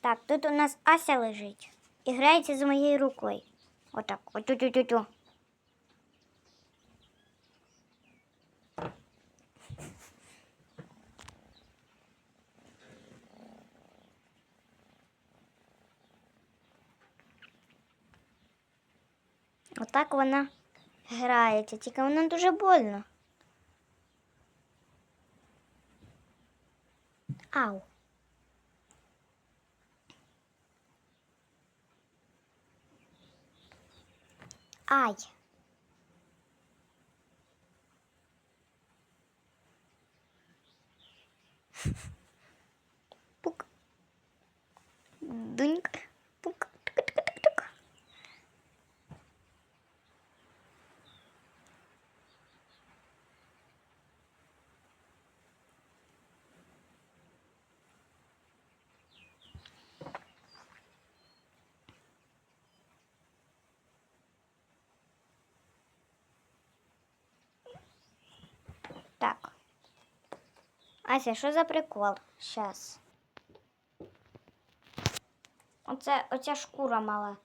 Так, тут у нас Ася лежить і грається з моєю рукою. Отак. Отю-тю-тю-тю. Отак вона грається, тільки вона дуже больно. Ау. Ай. Ася, що за прикол? Щас. Оце, оця шкура мала.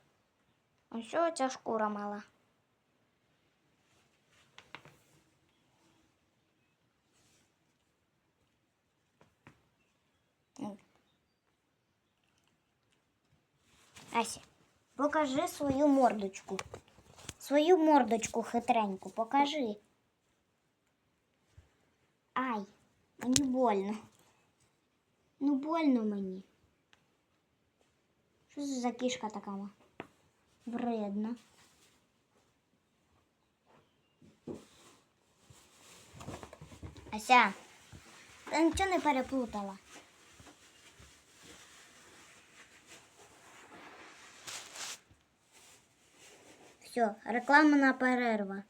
Ось оця шкура мала. Ася, покажи свою мордочку. Свою мордочку хитреньку, покажи. Ай, мені больно. Ну больно мені. Що це за кішка така? ма? Вредна. Ася, ти нічого не переплутала. Все, рекламна перерва.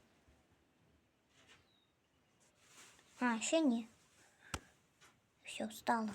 А, ще ні. 就知道了